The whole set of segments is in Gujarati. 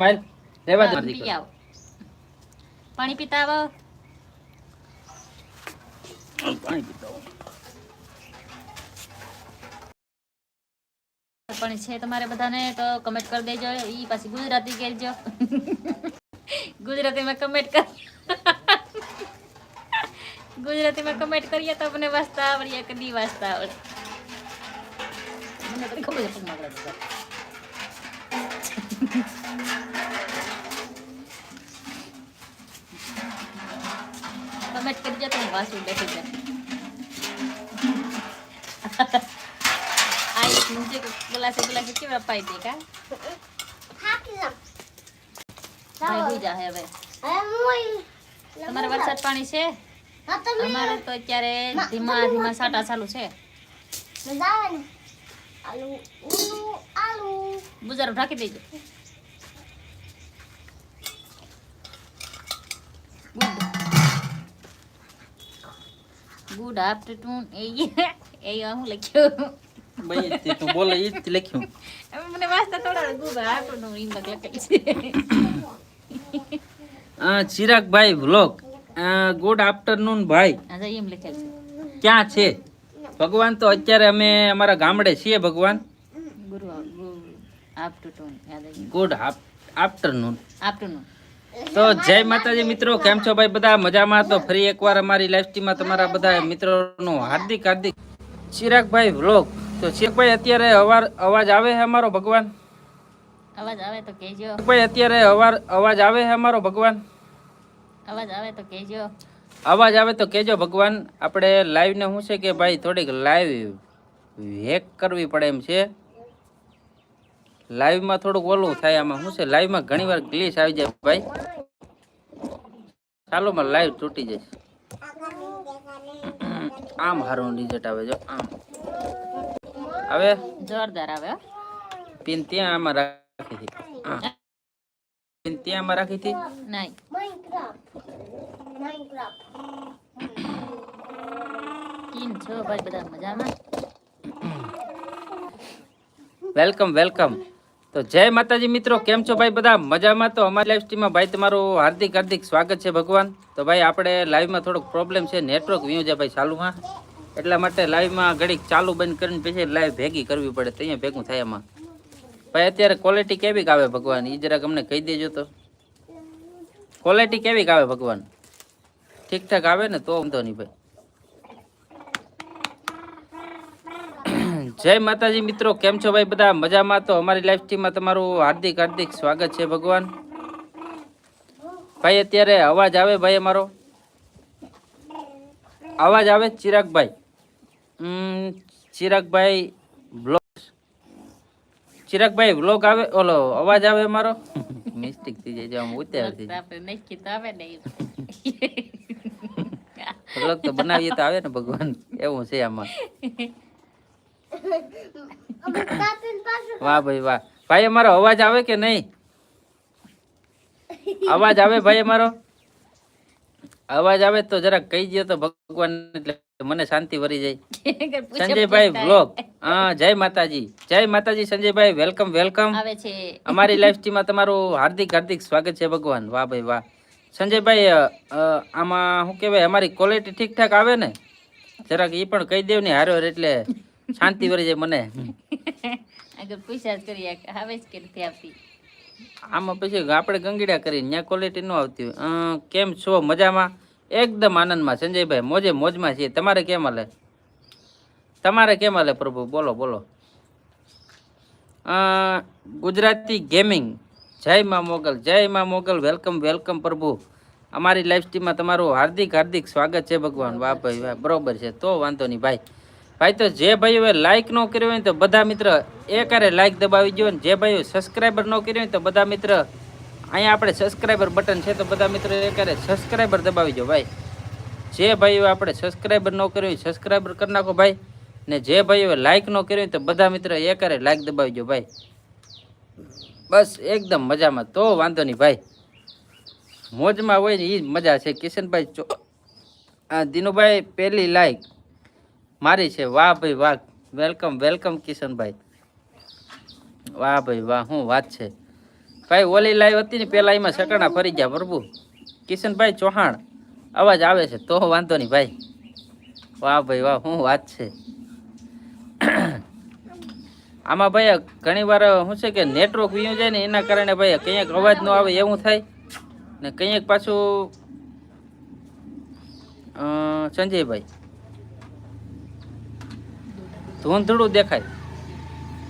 સ્માઈલ લેવા દે પાણી પીતા આવો. પાણી પીતો પણ છે તમારે બધાને તો કમેન્ટ કરી દેજો ઈ પાછી ગુજરાતી કહેજો. ગુજરાતીમાં કમેન્ટ કર ગુજરાતીમાં કમેન્ટ કરીએ તો તમને વાંચતા આવડીએ કે નહીં વાંચતા આવડે. મને ખબર છે પગમાં કરી જતા. હું વાંચું બેઠી જાય આ એક નીચે ગ્લાસે ગ્લાસે કેવા પાઈ દે કા? તમારે વરસાદ પાણી છે? અમારે તો અત્યારે ધીમા ધીમા સાટા ચાલુ છે. બુજારો ઢાંકી દેજો. Good afternoon. એ એ હું લખ્યું. ભાઈ તે તું બોલે ઈ જ લખ્યું. મને વાસ્તા થોડા ગુડ આફ્ટરનૂન એમ લખેલું છે. આ ચિરાગભાઈ વ્લોગ. ગુડ આફ્ટરનૂન ભાઈ. અચ્છા એમ લખેલ છે. ક્યાં છે? ભગવાન તો અત્યારે અમે અમારા ગામડે છીએ ભગવાન. ગુરુ આફ્ટરનૂન ગુડ આફ્ટરનૂન. આફ્ટરનૂન. તો જય માતાજી મિત્રો કેમ છો ભાઈ બધા? મજામાં? તો ફરી એકવાર અમારી લાઈફસ્ટીમાં તમારા બધા મિત્રોનો હાર્દિક હાર્દિક ચિરાગભાઈ વ્લોગ તો ચિરાગભાઈ અત્યારે અવાર અવાજ આવે છે અમારો ભગવાન? અવાજ આવે તો કહેજો. ભાઈ અત્યારે અવાર અવાજ આવે છે અમારો ભગવાન? અવાજ આવે તો કહેજો. અવાજ આવે તો કહેજો ભગવાન. આપણે લાઈવને શું છે કે ભાઈ થોડીક લાઈવ હેક કરવી પડે એમ છે. લાઈવમાં થોડુંક ઓલું થાય આમાં શું છે? લાઈવમાં ઘણી વાર ગ્લિચ આવી જાય ભાઈ. ચાલો માં લાઈવ તૂટી જશે. આમ હારું રિઝલ્ટ આવે જો આમ. હવે? જોરદાર આવે હો. પિન ત્યાં આમાં રાખી હતી. આમ. પિન ત્યાં આમાં રાખી હતી? નહીં. કીન છો ભાઈ બધા મજામાં? વેલકમ વેલકમ તો જય માતાજી મિત્રો, કેમ છો ભાઈ બધા? મજામાં? તો અમારી લાઈવ સ્ટ્રીમમાં ભાઈ તમારું હાર્દિક હાર્દિક સ્વાગત છે ભગવાન. તો ભાઈ આપણે લાઈવમાં થોડોક પ્રોબ્લેમ છે નેટવર્ક વ્યૂ છે ભાઈ ચાલુમાં એટલા માટે લાઈવમાં ઘડીક ચાલુ બંધ કરીને પછી લાઈવ ભેગી કરવી પડે, તો અહીંયા ભેગું થાય એમાં ભાઈ અત્યારે ક્વોલિટી કેવીક આવે ભગવાન? એ જરાક અમને કહી દેજો તો. ક્વોલિટી કેવીક આવે ભગવાન? ઠીકઠાક આવે ને તો વાંધો નહીં ભાઈ. જય માતાજી મિત્રો કેમ છો ભાઈ બધા? મજામાં? તો અમારી લાઈફ ટીમમાં તમારું હાર્દિક હાર્દિક સ્વાગત છે ભગવાન. ભાઈ અત્યારે અવાજ આવે ભાઈ અમારો? અવાજ આવે ચિરાગભાઈ. ચિરાગભાઈ બ્લોગ ચિરાગભાઈ બ્લોગ આવે? ઓલો અવાજ આવે અમારો? મિસ્ટેક થઈ જાય આમ ઉતાર થઈ જાય. આપણે નહીં કીધું આવે ને એમ. બ્લોગ તો બનાવીએ તો આવે ને ભગવાન. એવું છે આમાં. વાહ ભાઈ વાહ. ભાઈ અમારો અવાજ આવે કે નહીં? અવાજ આવે ભાઈ અમારો? અવાજ આવે તો જરાક કહી દો તો ભગવાન એટલે મને શાંતિ વરી જાય. સંજયભાઈ વ્લોગ હા જય માતાજી. જય માતાજી સંજયભાઈ વેલકમ વેલકમ અમારી લાઈફમાં તમારું હાર્દિક હાર્દિક સ્વાગત છે ભગવાન. વાહ ભાઈ વાહ. સંજયભાઈ આમાં શું કહેવાય અમારી ક્વોલિટી ઠીકઠાક આવે ને? જરાક એ પણ કહી દેવ ને હારો એટલે. શાંતિ વરી જાય મને. આગળ પૈસા જ કરીએ કે આવે જ કે આપી આમાં પછી આપણે ગંગીડા કરી ત્યાં ક્વોલિટી ન આવતી હોય. કેમ છો? મજામાં? એકદમ આનંદમાં. સંજયભાઈ મોજે મોજમાં છીએ. તમારે કેમ હાલે? તમારે કેમ હાલે પ્રભુ? બોલો બોલો. ગુજરાતી ગેમિંગ જય માં મોગલ જય માં મોગલ. વેલકમ વેલકમ પ્રભુ. અમારી લાઈફ સ્ટ્રીમમાં તમારું હાર્દિક હાર્દિક સ્વાગત છે ભગવાન. વાહ ભાઈ વાહ. બરોબર છે. તો વાંધો નહીં. ભાઈ ભાઈ, તો જે ભાઈઓએ લાઇક ન કર્યો હોય તો બધા મિત્ર એકારે લાઇક દબાવી દો ને જે ભાઈઓ સબસ્ક્રાઈબર ન કર્યો હોય તો બધા મિત્ર અહીંયા આપણે સબસ્ક્રાઈબર બટન છે તો બધા મિત્રો એ એકારે સબસ્ક્રાઈબર દબાવી દો ભાઈ. જે ભાઈઓ આપણે સબસ્ક્રાઈબર ન કર્યું હોય સબસ્ક્રાઈબર કરી નાખો ભાઈ ને જે ભાઈઓ લાઇક ન કર્યું હોય તો બધા મિત્ર એકારે લાઇક દબાવી દો ભાઈ. બસ એકદમ મજામાં, તો વાંધો નહીં ભાઈ. મોજમાં હોય ને એ જ મજા છે. કિશનભાઈ ચો દિનુભાઈ પહેલી લાઈક મારી છે. વાહ ભાઈ, વાહ. Welcome welcome Kishanbhai. વાહ ભાઈ, વાહ. શું વાત છે? ભાઈ, ઓલી લાઈવ હતી ને પેલા એમાં સકરણા ફરી ગયા, પ્રભુ. કિશનભાઈ ચૌહાણ, અવાજ આવે છે. તો વાંધો નહીં ભાઈ. વાહ ભાઈ, વાહ. શું વાત છે? આમાં ભાઈ, ઘણી વાર, શું છે કે નેટવર્ક વીયું જાય ને એના કારણે ભાઈ કંઈક અવાજ ન આવે એવું થાય. ને કંઈક પાછું સંજયભાઈ. ધૂંધળું દેખાય.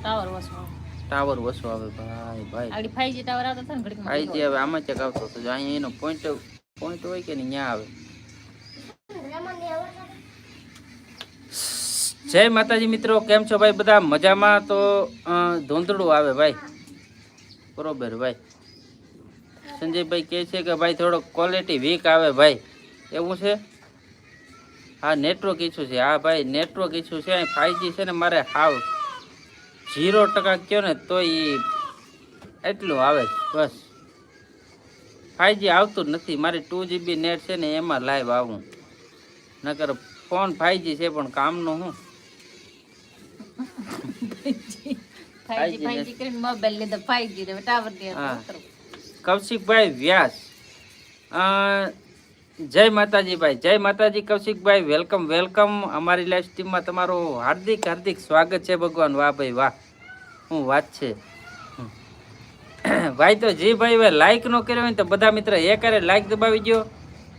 ટાવર વસવા. ટાવર વસો આવે ભાઈ ભાઈ. આડી ફાઈવ જી ટાવર આવતો હતા ને આઈ જે હવે આમાં ચેક આવતો તો જો અહીંયા એનો પોઈન્ટ પોઈન્ટ હોય કે નહીં આવે. જય માતાજી મિત્રો કેમ છો ભાઈ બધા? મજામાં? તો ધૂંધળું આવે ભાઈ. બરોબર ભાઈ. સંજયભાઈ કહે છે કે ભાઈ થોડો ક્વોલિટી વીક આવે ભાઈ. એવું છે? હા નેટવર્ક ઇસ્યુ છે. હા ભાઈ નેટવર્ક ઇસ્યુ છે. ફાઈવજી છે ને મારે હાવ ઝીરો ટકા કહો ને તો એ એટલું આવે બસ. ફાઈવજી આવતું નથી. મારી ટુ જીબી નેટ છે ને એમાં લાઈવ આવું. નકર ફોન ફાઈવજી છે પણ કામનું હું. કૌશિકભાઈ વ્યાસ. જય માતાજી ભાઈ, જય માતાજી કૌશિકભાઈ વેલકમ વેલકમ અમારી લાઈવ સ્ટ્રીમમાં તમારું હાર્દિક હાર્દિક સ્વાગત છે ભગવાન. વાહ ભાઈ, વાહ. શું વાત છે? ભાઈ તો જે ભાઈ હવે લાઇક ન કર્યો હોય તો બધા મિત્ર એકારે લાઇક દબાવી દો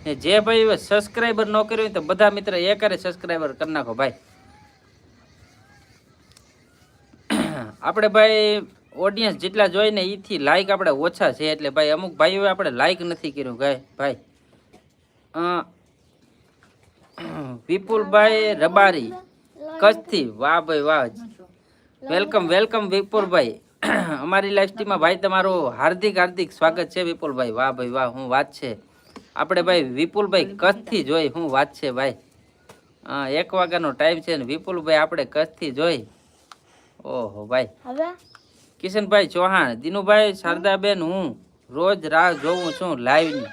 ને જે ભાઈ હવે સબસ્ક્રાઈબર ન કર્યો હોય તો બધા મિત્ર એકારે સબસ્ક્રાઈબર કરી નાખો ભાઈ. આપણે ભાઈ ઓડિયન્સ જેટલા જોઈને એથી લાઇક આપણે ઓછા છે એટલે ભાઈ અમુક ભાઈઓએ આપણે લાઇક નથી કર્યું ભાઈ ભાઈ. વિપુલભાઈ રબારી. કચ્છથી. વાહ ભાઈ વાહ. Welcome welcome Vipulbhai. અમારી લાઈવ સ્ટ્રીમમાં ભાઈ તમારું હાર્દિક હાર્દિક સ્વાગત છે વિપુલભાઈ. વાહ ભાઈ વાહ હું વાત છે. આપણે ભાઈ વિપુલભાઈ કચ્છથી જોઈ હું વાત છે ભાઈ. હા એક વાગ્યાનો ટાઈમ છે ને વિપુલભાઈ આપણે કચ્છથી જોઈ. ઓહો ભાઈ. કિશનભાઈ ચૌહાણ દિનુભાઈ શારદાબેન હું રોજ રાહ જોઉં છું લાઈવની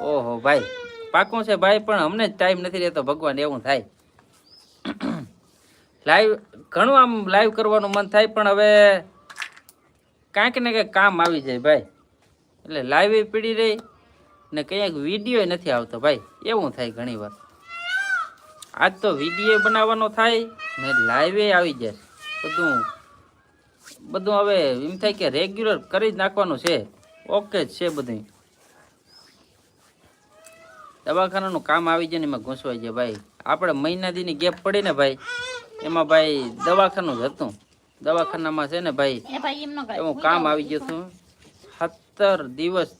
ઓહો ભાઈ. પાકું છે ભાઈ, પણ અમને જ ટાઈમ નથી રહેતો, ભગવાન એવું થાય. લાઈવ ઘણું આમ લાઈવ કરવાનું મન થાય, પણ હવે કાંઈક ને કંઈક કામ આવી જાય ભાઈ. એટલે લાઈવ પીડી રહી ને કંઈક વીડિયો નથી આવતો ભાઈ. એવું થાય ઘણી વાર. આજ તો વીડિયો બનાવવાનો થાય ને લાઈવે આવી જાય. બધું બધું હવે એમ થાય કે રેગ્યુલર કરી જ નાખવાનું છે. ઓકે જ છે બધું દવાખાનાનું કામ આવી જાય ને એમાં ઘૂંસવાઈ જાય ભાઈ. આપણે મહિના દીની ગેપ પડી ને ભાઈ એમાં ભાઈ દવાખાનું જ હતું. દવાખાનામાં છે ને ભાઈ એ ભાઈ એમ ન કરે એવું કામ આવી ગયું હતું. સત્તર દિવસ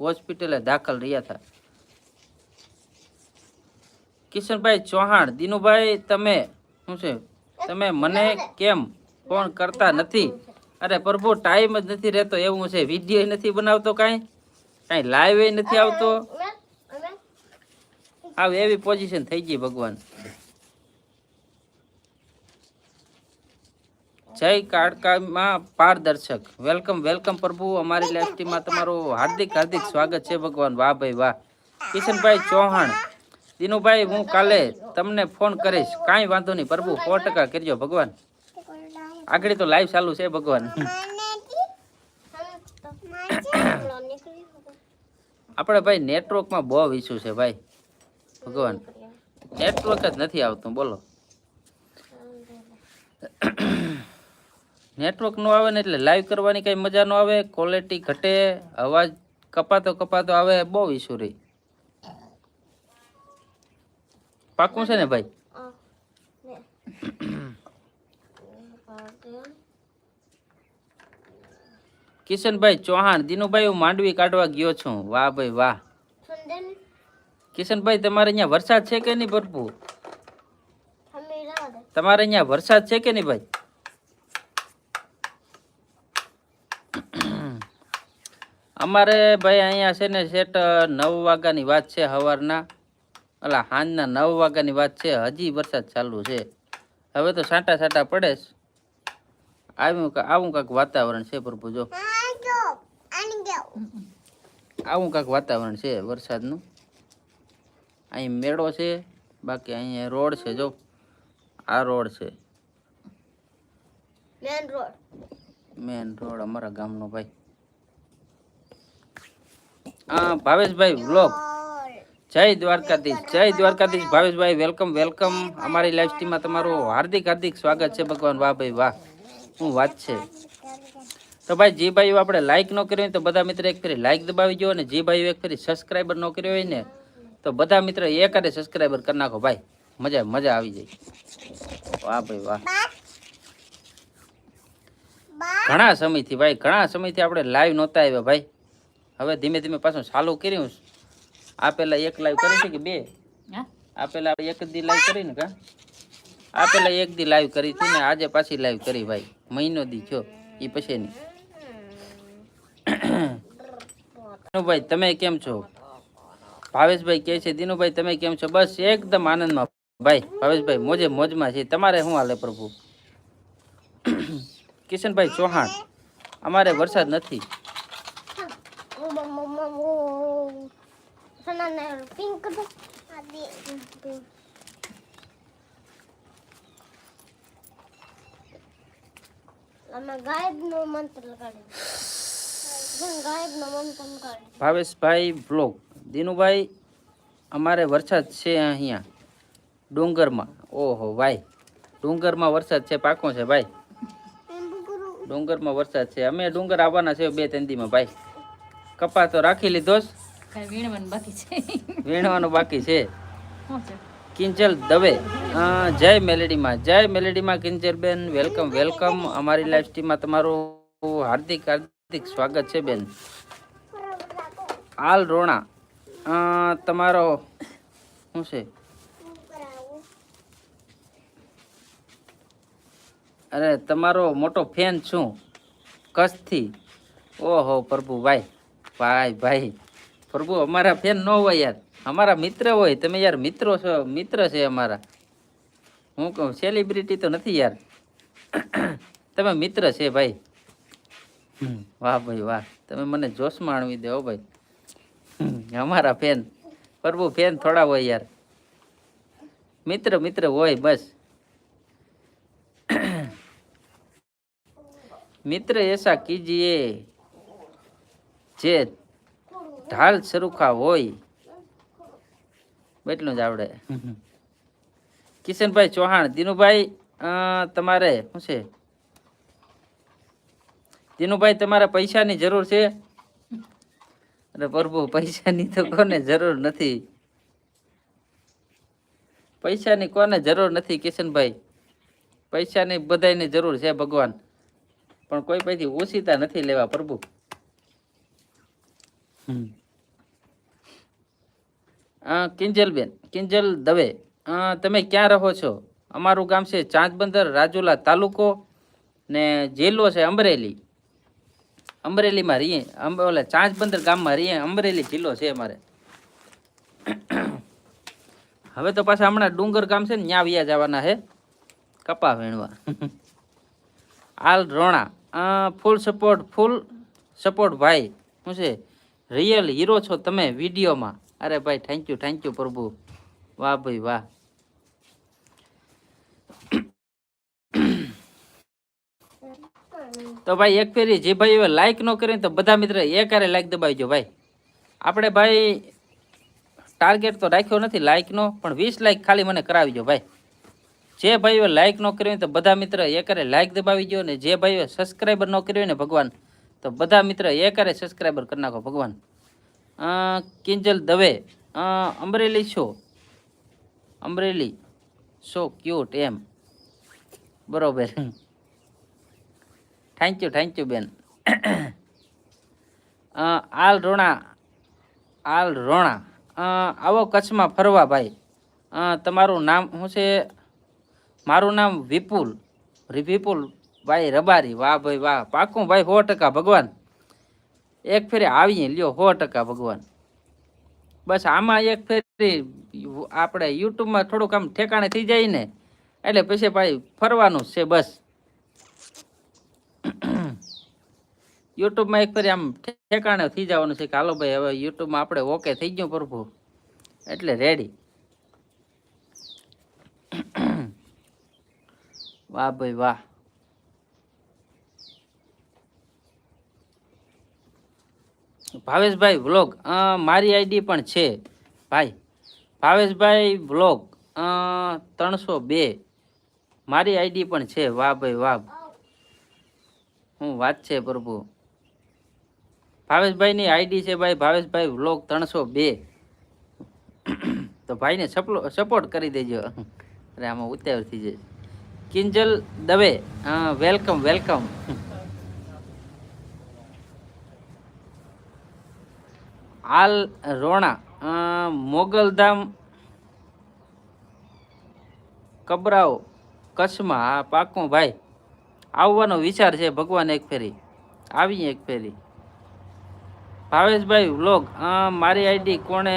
હોસ્પિટલે દાખલ રહ્યા હતા. કિશનભાઈ ચૌહાણ દિનુભાઈ તમે શું છે? તમે મને કેમ ફોન કરતા નથી? અરે પ્રભુ ટાઈમ જ નથી રહેતો. એવું છે. વીડિયો નથી બનાવતો કાંઈ? કાંઈ લાઈવ નથી આવતો? આવ એવી પોઝિશન થઈ ગઈ ભગવાન. જય કાળકામાં પારદર્શક. વેલકમ વેલકમ પ્રભુ. અમારી લાઈફ તમારું હાર્દિક હાર્દિક સ્વાગત છે ભગવાન. વાહ ભાઈ વાહ. કિશનભાઈ ચૌહાણ દિનુભાઈ હું કાલે તમને ફોન કરીશ. કાંઈ વાંધો નહીં. પ્રભુ સો ટકા કરજો ભગવાન. આગળ તો લાઈવ ચાલુ છે ભગવાન. આપણે ભાઈ નેટવર્કમાં બહુ ઇસ્યુ છે ભાઈ. ભગવાન. નેટવર્ક જ નથી આવતું, બોલો. નેટવર્ક નો આવે ને એટલે લાઈવ કરવાની કઈ મજા ન આવે ક્વોલિટી ઘટે, અવાજ કપાતો કપાતો આવે, બહુ ઇસ્યુ રહી. પાકું છે ને ભાઈ? કિશનભાઈ ચૌહાણ, દિનુભાઈ હું માંડવી કાઢવા ગયો છું. વાહ ભાઈ, વાહ. કિશનભાઈ તમારે અહીંયા વરસાદ છે કે નહીં ભરપૂર? તમારે અહીંયા વરસાદ છે કે નહીં ભાઈ? અમારે ભાઈ અહીંયા છે ને સેટ નવ વાગ્યાની વાત છે સવારના. અલા સાંજના નવ વાગ્યાની વાત છે હજી વરસાદ ચાલુ છે. હવે તો સાંટા સાંટા પડે આવ્યું આવું આવું કાંક વાતાવરણ છે પ્રભુ જો. આવું કાંક વાતાવરણ છે વરસાદનું. અહીં મેળો છે બાકી અહીંયા રોડ છે જો. આ રોડ છે. Main road. અમારા ગામનો ભાઈ. હા ભાવેશભાઈ વ્લોગ જય દ્વારકાધીશ જય દ્વારકાધીશ. ભાવેશભાઈ વેલકમ વેલકમ અમારી લાઈવ સ્ટ્રીમમાં તમારું હાર્દિક હાર્દિક સ્વાગત છે ભગવાન. વાહ ભાઈ વાહ. શું વાત છે? તો ભાઈ જે ભાઈઓ આપણે લાઈક ન કર્યો હોય તો બધા મિત્ર એક ફેરી લાઈક દબાવી દો અને જે ભાઈઓ એક ફેરી સબસ્ક્રાઈબર ન કર્યો હોય ને તો બધા મિત્ર એકાદે સબસ્ક્રાઈબર કરી નાખો ભાઈ. મજા મજા આવી જાય. વાહ ભાઈ વાહ. ઘણા સમયથી ભાઈ ઘણા સમયથી આપણે લાઈવ નહોતા આવ્યા ભાઈ. હવે ધીમે ધીમે પાછું ચાલુ કર્યું. આ પહેલાં એક લાઈવ કરી છે કે બે? આ પહેલાં આપણે એક જ દી લાઈવ કરી ને કા? આ પહેલાં એક દી લાઈવ કરી હતી ને આજે પાછી લાઈવ કરી ભાઈ. મહિનો દી થયો એ પછી ની ભાઈ તમે કેમ છો? ભાવેશભાઈ કહે છે દિનુભાઈ તમે કેમ છો? બસ એકદમ આનંદમાં. ભાઈ ભાવેશભાઈ મોજે મોજમાં છે. તમારે શું હાલે પ્રભુ? કિશનભાઈ ચૌહાણ અમારે વરસાદ નથી. મંત્ર ભાવેશભાઈ બ્લોગ. દિનુભાઈ અમારે વરસાદ છે અહીંયા. ડુંગરમાં. ઓહો ભાઈ. ડુંગરમાં વરસાદ છે પાકો છે ભાઈ. ડુંગરમાં વરસાદ છે. અમે ડુંગર આવવાના છે બે ત્રણ દીમાં ભાઈ. કપા તો રાખી લીધો જ. વીણવાનું બાકી છે. વીણવાનું બાકી છે. કિંજલ દવે. જય મેલેડીમાં. જય મેલેડીમાં કિંજલ બેન વેલકમ વેલકમ. અમારી લાઈફ સ્ટ્રીમમાં તમારું હાર્દિક હાર્દિક સ્વાગત છે બેન. આલ રોણા. તમારો શું છે? અરે, તમારો મોટો ફેન છું. કચ્છથી. ઓહો પ્રભુ ભાઈ ભાઈ. ભાઈ પ્રભુ, અમારા ફેન ન હોય યાર. અમારા મિત્ર હોય. તમે યાર મિત્રો છો, મિત્ર છે અમારા. હું કહું સેલિબ્રિટી તો નથી યાર. તમે મિત્ર છે, ભાઈ. વાહ ભાઈ, વાહ. તમે મને જોશમાં આણવી દો ભાઈ. અમારા ફેન. પ્રભુ ફેન થોડા હોય યાર. મિત્ર મિત્ર હોય બસ. મિત્ર એસા કીજીએ જે ઢાલ સરુખા હોય એટલું જ આવડે. કિશનભાઈ ચૌહાણ દિનુભાઈ તમારે શું છે? દિનુભાઈ તમારે પૈસાની જરૂર છે? અરે પ્રભુ પૈસાની તો કોને જરૂર નથી. પૈસાની કોને જરૂર નથી કિશનભાઈ. પૈસાની બધાયની જરૂર છે ભગવાન. પણ કોઈ પૈથી ઓછીતા નથી લેવા પ્રભુ. અ, કિંજલબેન કિંજલ દવે તમે ક્યાં રહો છો? અમારું ગામ છે ચાંચબંદર રાજુલા તાલુકો ને જિલ્લો છે અમરેલી. અમરેલીમાં રહીએ. ઓલે ચાંચ ચાંચબંદર ગામમાં રહીએ. અમરેલી જિલ્લો છે અમારે. હવે તો પાછા હમણાં ડુંગર ગામ છે ને, ત્યાં વ્યા જવાના છે. કપા વીણવા. આલ રોણા. ફૂલ સપોર્ટ ફૂલ સપોર્ટ ભાઈ. શું છે? રિયલ હીરો છો તમે વિડીયોમાં. અરે ભાઈ થેન્ક યુ થેન્ક યુ પ્રભુ. વાહ ભાઈ, વાહ. તો ભાઈ એક ફેરી જે ભાઈ લાઈક ન કરે તો બધા મિત્ર એક હારે લાઈક દબાવજો ભાઈ. આપણે ભાઈ ટાર્ગેટ તો રાખ્યો નથી લાઈકનો પણ વીસ લાઈક ખાલી મને કરાવીજો ભાઈ. જે ભાઈઓ લાઈક ન કર્યું તો બધા મિત્ર એકરે લાઈક દબાવી દો ને જે ભાઈઓ સબસ્ક્રાઈબર ન કર્યું ને ભગવાન, તો બધા મિત્ર એકરે સબસ્ક્રાઈબર કરી નાખો ભગવાન. Kinjal Dave Amreli show? Amreli. So cute એમ. બરોબર. થેન્ક યુ થેન્ક યુ બેન આલ રોણા આલ રોણા. આવો કચ્છમાં ફરવા ભાઈ. તમારું નામ શું છે? મારું નામ વિપુલ. વિપુલ ભાઈ રબારી. વાહ ભાઈ, વાહ. પાકું ભાઈ સો ટકા ભગવાન. એક ફેરી આવીએ, લ્યો, સો ટકા ભગવાન. બસ આમાં એક ફેરી આપણે યુટ્યુબમાં થોડુંક આમ ઠેકાણે થઈ જાય ને. એટલે પછી ભાઈ ફરવાનું છે બસ. યુટ્યુબમાં એક ફરી આમ ઠેકાણે થઈ જવાનું છે કે હાલો ભાઈ, હવે યુટ્યુબમાં આપણે ઓકે થઈ ગયું પ્રભુ. એટલે રેડી વાહ ભાઈ વાહ. ભાવેશભાઈ વ્લોગ મારી આઈડી પણ છે. ભાઈ, ભાવેશભાઈ વ્લોગ ત્રણસો બે. મારી આઈડી પણ છે. વાહ ભાઈ વાહ. હું વાત છે પ્રભુ. ભાવેશભાઈની આઈડી છે ભાઈ, ભાવેશભાઈ વ્લોગ ત્રણસો બે. તો ભાઈને સપલો સપોર્ટ કરી દેજો. અરે, આમાં ઉતાવળ થઈ જાય કિંજલ દવે વેલકમ વેલકમ આલ રોણા મોગલધામ કબરાઓ, કચ્છમાં, હા, પાકું ભાઈ. આવવાનો વિચાર છે ભગવાન એક ફેરી. આવી એક ફેરી. ભાવેશભાઈ વ્લોગ મારી આઈડી કોણે?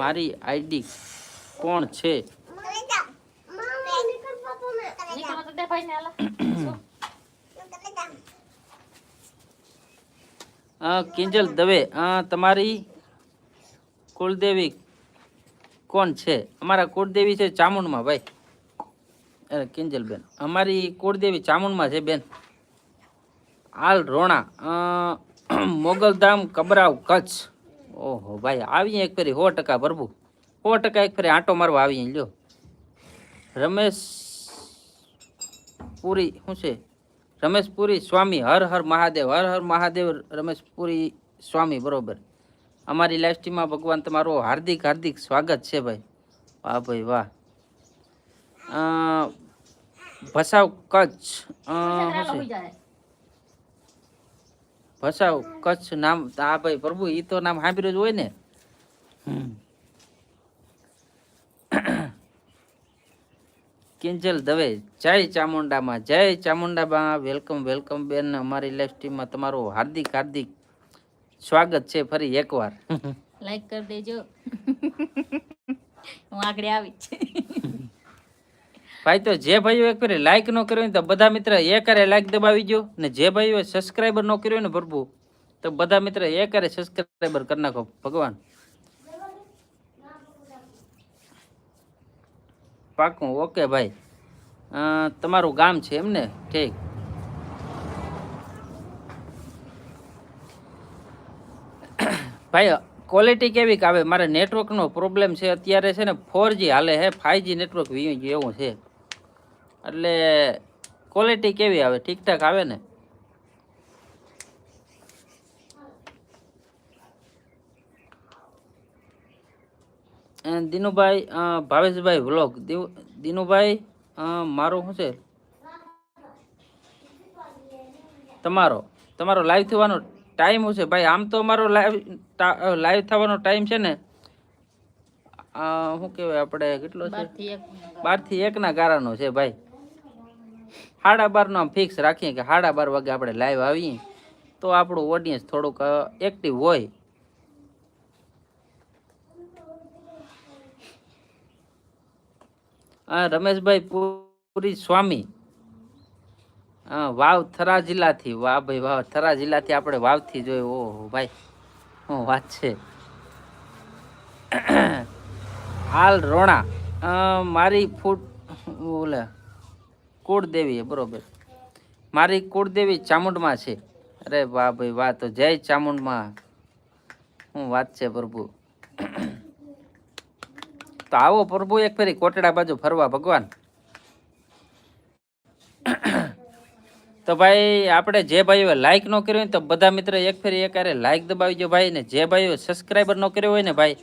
મારી આઈડી કોણ છે? કિંજલ દવે તમારી કુળદેવી કોણ છે? અમારા કુળદેવી છે ચામુંડમાં, ભાઈ. અરે કિંજલ બેન અમારી કુળદેવી ચામુંડમાં છે, બેન. હાલ રોણા મોગલધામ કબરાવ કચ્છ. ઓહો, ભાઈ, આવીએ એક ફેરી. સો ટકા ભરવું સો ટકા એક ફેરી આંટો મારવા આવીએ લ્યો. રમેશ પુરી, શું છે? રમેશપુરી સ્વામી. હર હર મહાદેવ, હર હર મહાદેવ રમેશપુરી સ્વામી, બરોબર. અમારી લાઈફ સ્ટ્રીમમાં ભગવાન તમારું હાર્દિક હાર્દિક સ્વાગત છે ભાઈ. વાહ ભાઈ વાહ. ભસાવ કચ્છ. ભસાવ કચ્છ નામ હા ભાઈ પ્રભુ એ તો નામ સાંભળ્યું જ હોય ને. કિંજલ દવે જય ચામુંડામાં જય ચામુંડામાં વેલકમ વેલકમ બેન અમારી લાઈફ સ્ટ્રીમમાં તમારું હાર્દિક હાર્દિક સ્વાગત છે ફરી એકવાર. લાઈક કરી દેજો. હું આગળ આવી છે ભાઈ તો જે ભાઈઓ એક ફરી લાઈક ન કર્યો તો બધા મિત્ર એકારે લાઈક દબાવી દો ને જે ભાઈઓ સબસ્ક્રાઈબર ન કર્યો ને પ્રભુ તો બધા મિત્ર એકારે સબસ્ક્રાઈબર કરી નાખો. ભગવાન. પાકું ઓકે ભાઈ. તમારું ગામ છે એમને ઠીક. ભાઈ ક્વોલિટી કેવી આવે મારે નેટવર્કનો પ્રોબ્લેમ છે. અત્યારે છે ને ફોર જી હાલે છે ફાઈવ નેટવર્ક એવું છે. એટલે ક્વોલિટી કેવી આવે? ઠીકઠાક આવે ને? દિનુભાઈ ભાવેશભાઈ વ્લોગ દિનુભાઈ મારો મારું શું છે? તમારો? તમારો લાઈવ થવાનો ટાઈમ શું છે? ભાઈ, આમ તો અમારો લાઈવ લાઈવ થવાનો ટાઈમ છે ને શું કહેવાય આપણે કેટલો છે? બારથી એકના ગારાનો છે ભાઈ. સાડા બારનો આમ ફિક્સ રાખીએ કે સાડા બાર વાગે આપણે લાઈવ આવીએ તો આપણું ઓડિયન્સ થોડુંક એક્ટિવ હોય. હા રમેશભાઈ પુરી સ્વામી. હા વાવ થરા જિલ્લાથી વાહ ભાઈ વાવ થરા જિલ્લાથી આપણે વાવથી જોયું. ઓહો ભાઈ. શું વાત છે. હાલ રોણા મારી ફૂટ, ઓલે, કુળદેવી બરોબર. મારી કુળદેવી ચામુંડમાં છે. અરે વાહ ભાઈ વાહ, તો જય ચામુંડમાં. હું વાત છે, પ્રભુ. તો આવો પ્રભુ, એક ફેરી કોટડા બાજુ ફરવા, ભગવાન. તો ભાઈ, આપણે જે ભાઈઓ લાઇક ન કર્યો હોય તો બધા મિત્ર એક ફેરી એક લાઈક દબાવી દો ભાઈ, ને જે ભાઈઓ સબસ્ક્રાઈબર ન કર્યો હોય ને ભાઈ,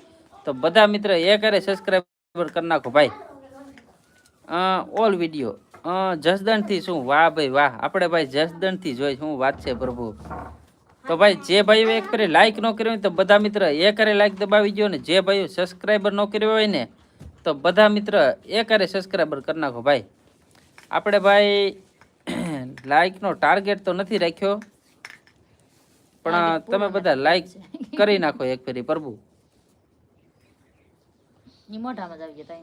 તો બધા મિત્ર એક હારે સબસ્ક્રાઈબર કરી નાખો ભાઈ. ઓલ વીડિયો જસદણથી શું? વાહ ભાઈ, વાહ. આપણે ભાઈ જસદણથી જોઈ શું વાત છે પ્રભુ. તો ભાઈ, જે ભાઈઓ એક ફેરી લાઇક ન કર્યો હોય તો બધા મિત્ર એક હારે લાઇક દબાવી દો ને, જે ભાઈઓ સબસ્ક્રાઈબર ન કર્યો હોય ને, તો બધા મિત્ર એક હારે સબસ્ક્રાઈબર કરી નાખો ભાઈ. આપણે ભાઈ લાઈકનો ટાર્ગેટ તો નથી રાખ્યો. પણ તમે બધા લાઈક કરી નાખો એક ફેરી પ્રભુ. મોઢામાં જ આવી ગયા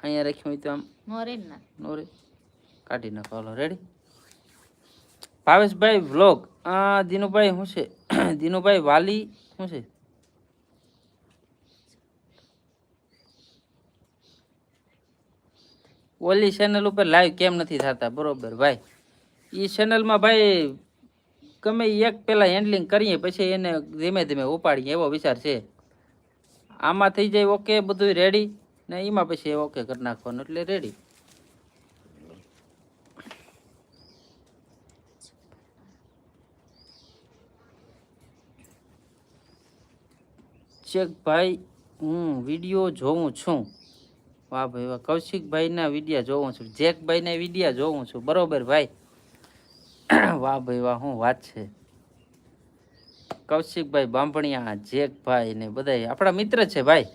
અહીંયા રાખ્યું હોય તો આમ. નો ના. નો રે કાઢી નાખો હાલો રેડી ભાવેશભાઈ વ્લોગ આ દિનુભાઈ શું છે? દિનુભાઈ વાલી શું છે? ઓલી ચેનલ ઉપર લાઈવ કેમ નથી થતા? બરોબર ભાઈ. એ ચેનલમાં ભાઈ ગમે એક પહેલાં હેન્ડલિંગ કરીએ, પછી એને ધીમે ધીમે ઉપાડીએ, એવો વિચાર છે. આમાં થઈ જાય ઓકે બધું રેડી ને એમાં પછી ઓકે કરી નાખવાનું, એટલે રેડી ચેક ભાઈ હું વીડિયો જોઉં છું. વાહ ભાઈ, વાહ. કૌશિકભાઈના વિડીયા જોઉં છું. જેકભાઈના વિડીયા જોઉં છું. બરોબર ભાઈ. વાહ ભાઈ, વાહ, શું વાત છે? કૌશિકભાઈ બાંભણિયા જેકભાઈ ને બધા આપણા મિત્ર છે ભાઈ.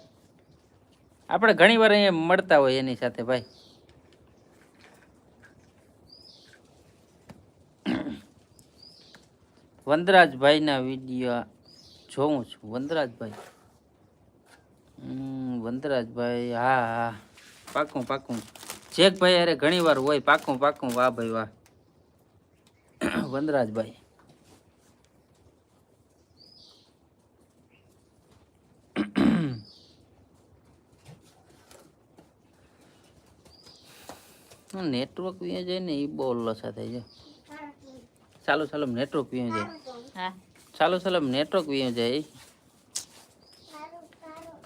આપણે ઘણી વાર અહીંયા મળતા હોય એની સાથે ભાઈ. વનરાજભાઈના વીડિયો જોઉં છું. વંદરાજભાઈ વનરાજભાઈ, હા હા. પાકું પાકું. જેકભાઈ અરે ઘણી વાર હોય. પાકું પાકું. વાહ ભાઈ, વાહ. વનરાજભાઈ. નેટવર્ક વિયા જાય ને એ બહુ લસા થાય છે. ચાલો ચાલો નેટવર્ક વિયા જાય. ચાલો ચાલુ ચાલુ નેટવર્ક વિયા જાય.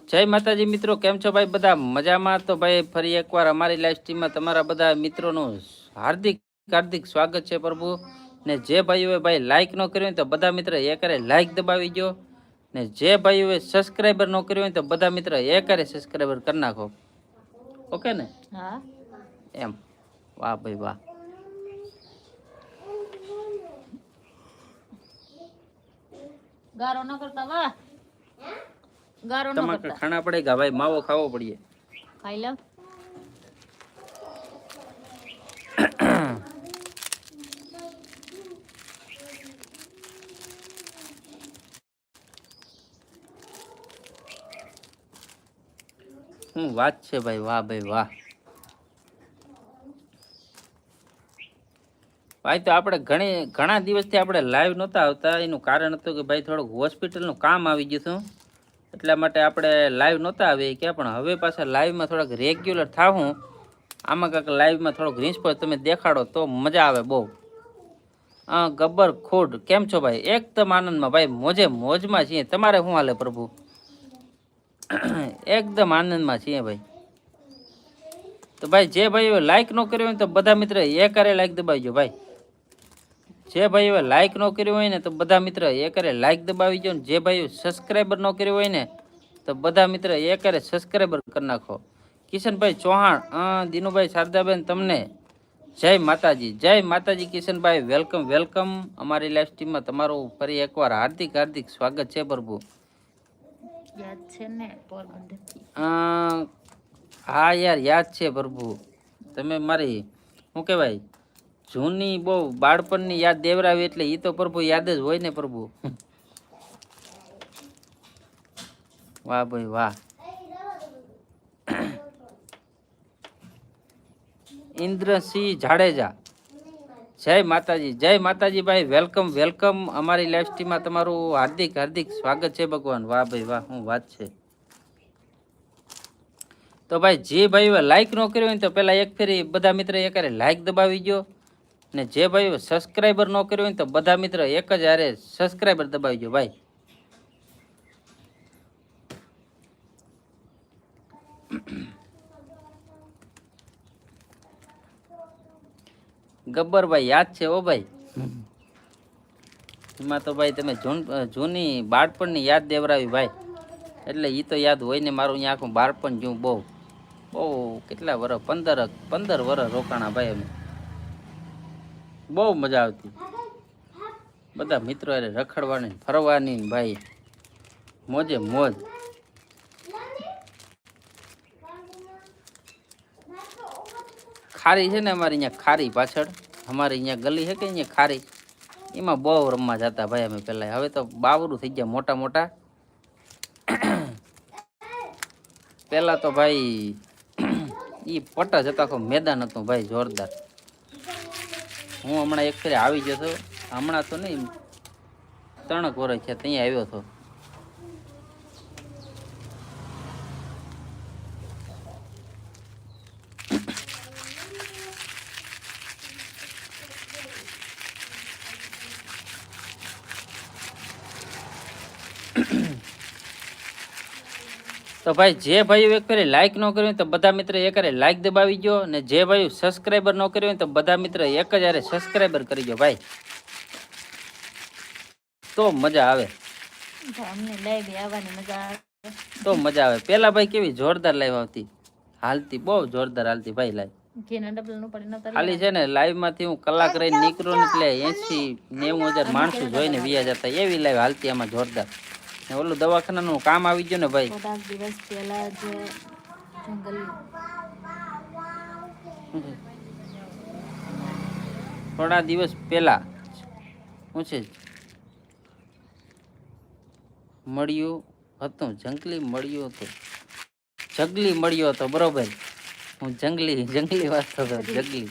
જય માતાજી મિત્રો કેમ છો ભાઈ બધા? મજામાં? તો ભાઈ ફરી એકવાર અમારી લાઈવ સ્ટ્રીમમાં તમારા બધા મિત્રોનું હાર્દિક હાર્દિક સ્વાગત છે પ્રભુ. ને જે ભાઈઓએ ભાઈ લાઈક ન કર્યું હોય તો બધા મિત્ર એ કરે લાઈક દબાવી દો ને જે ભાઈઓએ સબસ્ક્રાઈબર ન કર્યું હોય તો બધા મિત્ર એ કરે સબસ્ક્રાઈબર કરી નાખો. ઓકે ને? હા. એમ. વાહ ભાઈ વાહ. ગારો ન કરતા વાહ. ગારો ન કરતા. ખાણા પડેગા ભાઈ? માવો ખાવો પડીએ. ખાઈ લો શું વાત છે ભાઈ, વાહ ભાઈ વાહ. ભાઈ, તો આપણે ઘણી, ઘણા દિવસથી આપણે લાઈવ નહોતા આવતા. એનું કારણ હતું કે ભાઈ, થોડુંક હોસ્પિટલનું કામ આવી ગયું હતું. એટલા માટે આપણે લાઈવ નહોતા આવી કે પણ હવે પાછા લાઈવમાં થોડાક રેગ્યુલર થાવું આમાં કાંઈક લાઈવમાં થોડોક રિસ્પોન્સ તમે દેખાડો તો મજા આવે બહુ. હા ગબ્બર ખોડ, કેમ છો ભાઈ? એકદમ આનંદમાં. ભાઈ, મોજે મોજમાં છીએ. તમારે શું હાલે પ્રભુ? એકદમ આનંદમાં છીએ ભાઈ. તો ભાઈ, જે ભાઈઓ લાઇક ન કર્યું હોય તો બધા મિત્ર એ કરે લાઈક દબાવજો ભાઈ. જે ભાઈઓ લાઇક ન કર્યું હોય ને તો બધા મિત્ર એ કરે લાઈક દબાવી દો જે ભાઈઓ સબસ્ક્રાઈબર ન કર્યું હોય ને તો બધા મિત્ર એ કરે સબસ્ક્રાઈબર કરી નાખો. કિશનભાઈ ચૌહાણ દિનુભાઈ શારદાબેન તમને જય માતાજી જય માતાજી કિશનભાઈ. વેલકમ વેલકમ અમારી લાઇફ સ્ટ્રીમમાં તમારું ફરી એકવાર હાર્દિક હાર્દિક સ્વાગત છે પ્રભુ યાદ છે ને? હા યાર, યાદ છે પ્રભુ. તમે મારી શું કહેવાય, જૂની બહુ બાળપણની યાદ દેવરાવી એટલે એ તો પ્રભુ યાદ જ હોય ને પ્રભુ. વાહ ભાઈ વાહ. ઇન્દ્રસિંહ જાડેજા. જય માતાજી જય માતાજી ભાઈ, વેલકમ વેલકમ. અમારી લાઈવ સ્ટ્રીમમાં તમારું હાર્દિક હાર્દિક સ્વાગત છે ભગવાન. વાહ ભાઈ, વાહ હું વાત છે. તો ભાઈ, જે ભાઈઓ લાઈક ન કર્યો હોય તો પહેલાં એક ફેરી બધા મિત્ર એક હારે લાઈક દબાવી ગયો ને જે ભાઈઓ સબસ્ક્રાઈબર ન કર્યો હોય તો બધા મિત્ર એક જ હારે સબસ્ક્રાઈબર દબાવી ગયો ભાઈ. ગબ્બરભાઈ યાદ છે ઓ ભાઈ? એમાં તો ભાઈ તમે જૂન બાળપણની યાદ દેવરાવી ભાઈ. એટલે એ તો યાદ હોય ને મારું અહીંયા આખું બાળપણ જોઉં બહુ. બહુ કેટલા વર્ષ પંદર પંદર વર્ષ રોકાણા ભાઈ અમે. બહુ મજા આવતી. બધા મિત્રો હારે રખડવાની ફરવાની ને ભાઈ. મોજે મોજ. ખારી છે ને અમારી અહીંયા ખારી પાછળ. અમારી અહીંયા ગલી છે કે અહીંયા ખારી? એમાં બહુ રમવા જતા ભાઈ અમે પહેલાં. હવે તો બાવરું થઈ ગયા મોટા મોટા. પહેલાં તો ભાઈ એ પટા જતા આખું મેદાન હતું ભાઈ જોરદાર. હું હમણાં એક ફેરે આવી ગયો હમણાં તો નહીં, ત્રણક વર્ષ છે ત્યાં આવ્યો હતો તો ભાઈ જે ભાઈઓ એક ફેરી લાઇક ન કર્યું હોય તો બધા મિત્ર એક હારે લાઇક દબાવી ગયો અને જે ભાઈઓ સબસ્ક્રાઈબર ન કર્યું હોય તો બધા મિત્ર એક જ હારે સબસ્ક્રાઈબર કરી ગયો ભાઈ. તો મજા આવે. તો મજા આવે. પેલા ભાઈ કેવી જોરદાર લાઈવ આવતી. હાલતી બહુ જોરદાર હાલતી ભાઈ લાઈવ ખાલી છે ને લાઈવમાંથી હું કલાક રહી નીકળું એટલે એસી નેવું હજાર માણસો જોઈને વ્યા જતા. એવી લાઈવ હાલતી એમાં જોરદાર. ને ઓલું દવાખાનાનું કામ આવી ગયું ને ભાઈ? થોડાક દિવસ પહેલા જ જંગલ થોડા દિવસ પહેલા શું છે? મળ્યું હતું જંગલી મળ્યું હતું. જંગલી મળ્યો હતો બરોબર. હું જંગલી જંગલી વાત હતો જંગલી.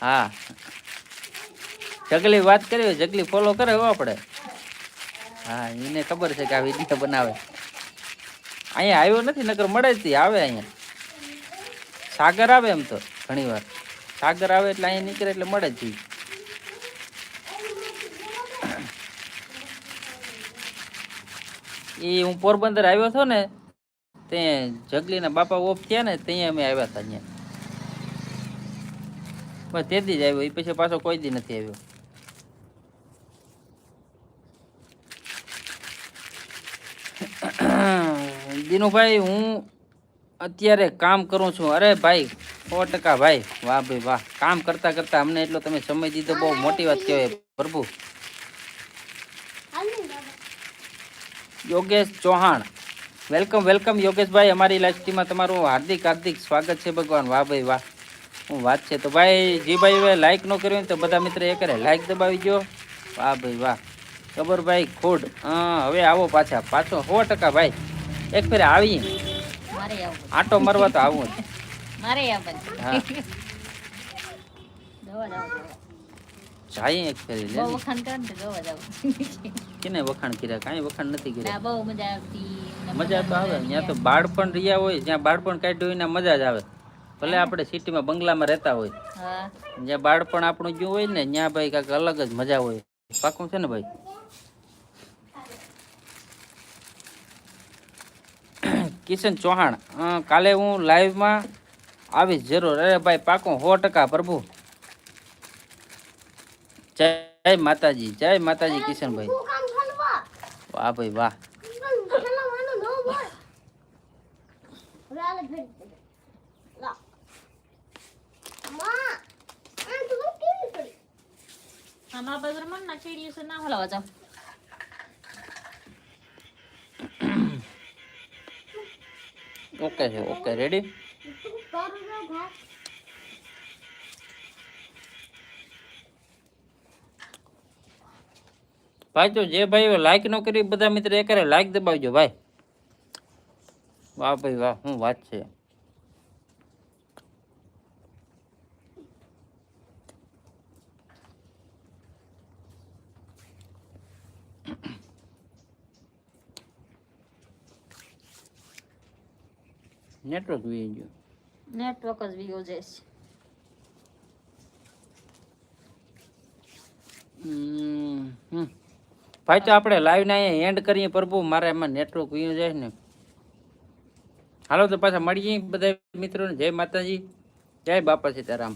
હા. જગલી વાત કરી જંગલી ફોલો કરે આપણે. હા, એને ખબર છે કે આ વીડિયો બનાવે. અહીંયા આવ્યો નથી, નકર મળે જ આવે અહીંયા. સાગર આવે એમ તો ઘણી વાર સાગર આવે એટલે અહીંયા નીકળે એટલે મળે જ. એ હું પોરબંદર આવ્યો હતો ને તે જગલીના બાપા ઓફ થયા ને, ત્યાં અમે આવ્યા હતા અહીંયા. બસ તેથી જ આવ્યો એ પછી પાછો કોઈ દી નથી આવ્યો. દિનુભાઈ, હું અત્યારે કામ કરું છું. અરે ભાઈ, સો ટકા ભાઈ. વાહ ભાઈ, વાહ. કામ કરતા કરતા અમને એટલો તમે સમય દીધો, બહુ મોટી વાત કહેવાય. પ્રભુ. Yogesh Chauhan. Welcome welcome Yogeshbhai. અમારી લાઈફ ટીમમાં તમારું હાર્દિક હાર્દિક સ્વાગત છે ભગવાન. વાહ ભાઈ, વાહ. હું વાત છે? તો ભાઈ જીભાઈ લાઈક ન કર્યું તો બધા મિત્ર એ કરે લાઈક દબાવી ગયો વાહ ભાઈ, વાહ. ગબરભાઈ ખોડ. હા, હવે આવો પાછા. પાછો સો ટકા ભાઈ. એક ફેર આવી આટો મારવા તો આવું મારે જાય એક ફેરી લે વખાણ કેને કર્યા? કાંઈ વખાણ નથી કર્યા. બહુ મજા આવતી. મજા તો આવે. ત્યાં તો બાળપણ રહ્યા હોય જ્યાં બાળપણ કાઢ્યું હોય ને મજા જ આવે. ભલે આપણે સિટીમાં બંગલામાં રહેતા હોય. જ્યાં બાળપણ આપણું ગયું હોય ને ત્યાં ભાઈ કાંઈક અલગ જ મજા હોય. પાકું છે ને ભાઈ? કિશન ચૌહાણ અ, કાલે હું લાઈવમાં આવીશ જરૂર. અરે ભાઈ પાકું સો ટકા પ્રભુ. જય માતાજી જય માતાજી કિશનભાઈ. હું કામ ચાલવા વાહ ભાઈ વાહ. પણ ચલાવવાનું ન બોલ હવે આલે ફેર લા માં આ તું કેવી પડી અમારા બાજુ રમણ ના ચીડિયું છે ના હલાવા જાવ ઓકે છે, ઓકે રેડી ભાઈ તો જે ભાઈ લાઈક ન કરી, બધા મિત્ર એ કરે લાઈક દબાવજો, ભાઈ. વાહ ભાઈ, વાહ, શું વાત છે. નેટવર્ક વી ગયું નેટવર્ક જ વિયો જાય છે. ભાઈ તો આપણે લાઈવ ના અહીંયા એન્ડ કરીએ પ્રભુ. મારે એમાં નેટવર્ક વીયું જાય ને. હાલો તો પાછા મળીએ બધા મિત્રોને. જય માતાજી. જય બાપા સીતારામ.